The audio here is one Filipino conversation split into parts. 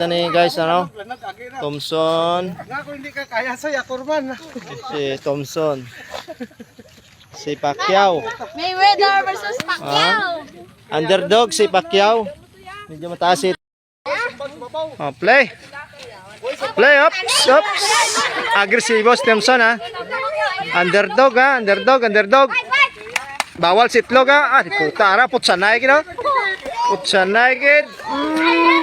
Ito ni guys, ano? Thompson. Nga kung hindi ka kaya sa Yakurman. Si Thompson. Si Pacquiao. Mayweather versus Pacquiao. Underdog si Pacquiao. Medyo mataas si Oh, play. Play, ups, ups. Agresibo si Thompson, ha? Underdog, ha? Underdog, underdog. Bawal si Itlog, ha? Ah, puta, ara. Putsanay, kino? Putsanay, kid. Mm.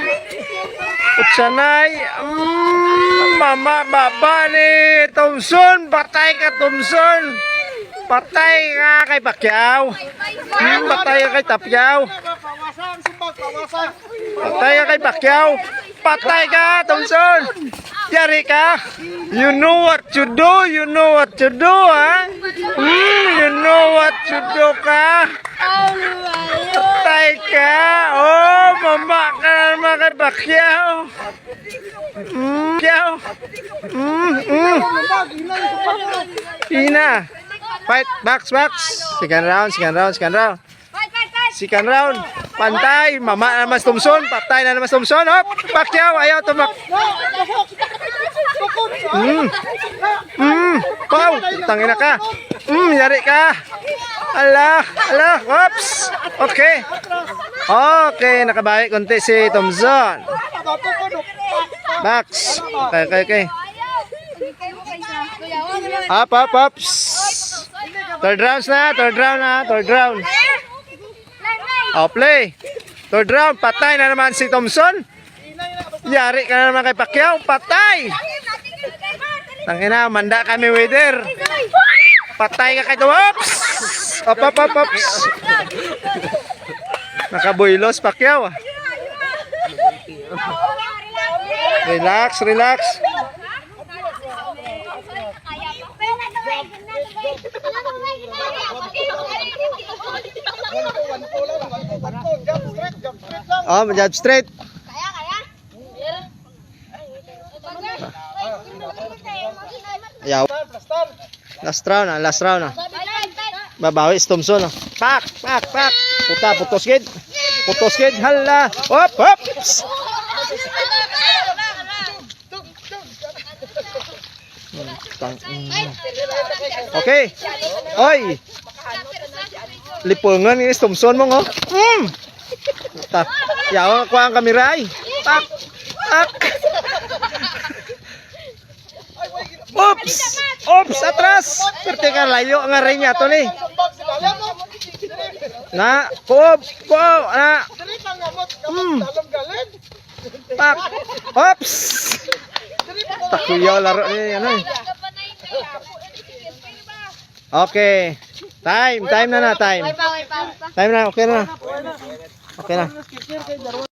Putsanay. Mm. Mama, baba ni Thompson. Patay ka, Thompson. Patay ka kay Pacquiao. Hmm, patay ka kay Tapyaw. Patay ka kay Pacquiao. Patay ka, Thompson. Yari ka. You know what to do. You know what to do, ha? Hmm, you know what to do ka. Patay ka. Oh, mama ka naman kay Pacquiao. Hmm, Pacquiao. Hmm, hmm. Ina. Fight, box, box. Second round, second round, second round. Second round. Pantay. Mama na Thompson. Patay na naman Thompson. Hop. Pacquiao. Ayaw tumak. Hmm. Hmm. Pau. Tangina ka. Hmm. Yari ka. Ala. Ala. Oops. Okay. Okay. Nakabawi konti si Thompson. Box. Okay, okay, okay. Up, up, ups. Third round na. Third round na. Third round. Oh, play. Third round, patay na naman si Thompson. Yari ka na naman kay Pacquiao, patay. Tangina, manda kami weather. Patay ka kay Ops! Op, op, op, ops. Nakabuilos, Pacquiao. ah. Relax, relax. Straight, jump straight. Oh. Kaya. Last round na, last round na. Fight, fight, fight. Babawi si Thompson. Oh. Pak, pak, pak. Puta, putos gid. Putos gid. Hala. Hop, hop. Okay. Oy. Lipungan ni Thompson mo ngo. Mm. Ta. Yawa ko ang kamera ay. Pak. Pak. Oops! Oops! Atras! Perte ka layo nga rin niya to ni. Na, kuob, kuob, na, Dili lang gamot. Hmm. Gamot dalam galit. pak, ops! Takuyaw laro niya, ano eh. Okay. Time, time na na, time. Pa, pa, pa. Time na, okay na. Okay na.